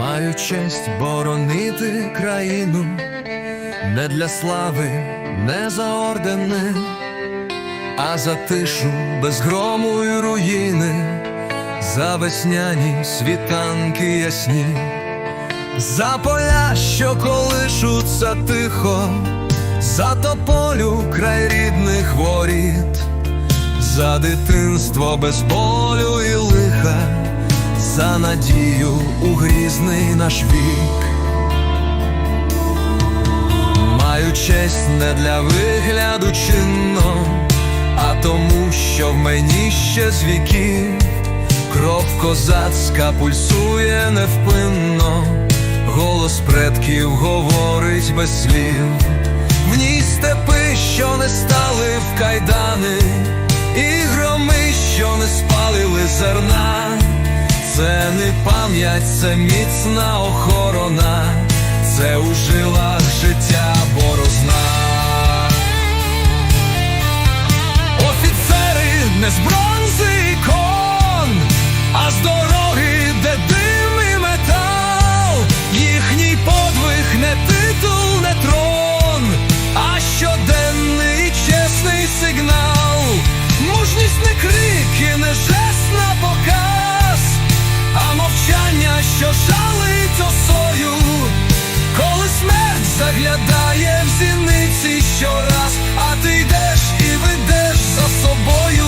Маю честь боронити країну, не для слави, не за ордени, а за тишу без грому й руїни, за весняні світанки ясні, за поля, що колишуться тихо, за тополю край рідних воріт, за дитинство без болю і лиха за надію у грізний наш вік. Маю честь не для вигляду чинно, а тому, що в мені ще з віків кров козацька пульсує невпинно, голос предків говорить без слів. В ній степи, що не стали в кайдани, і громи, що не спалили зерна. Це не пам'ять, це міцна охорона, це у заглядає в зіниці щораз, а ти йдеш і ведеш за собою.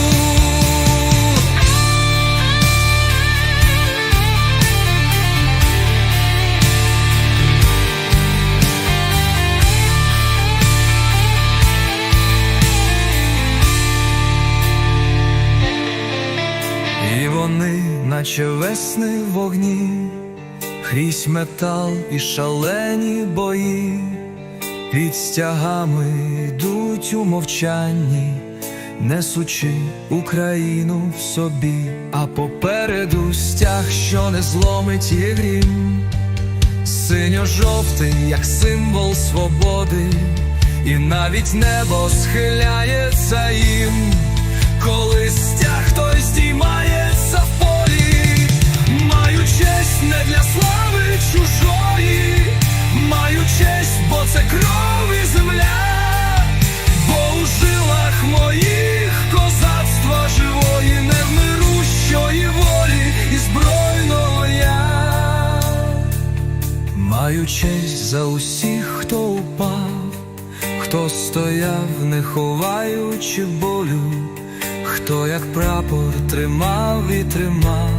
І вони, наче весни вогні, крізь метал і шалені бої, під стягами йдуть у мовчанні, несучи Україну в собі, а попереду стяг, що не зломить її грім, синьо-жовтий, як символ свободи, і навіть небо схиляється їм. Коли стяг Маю честь за усіх, хто упав, хто стояв, не ховаючи болю, хто як прапор тримав і тримав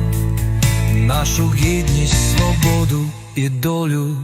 нашу гідність, свободу і долю.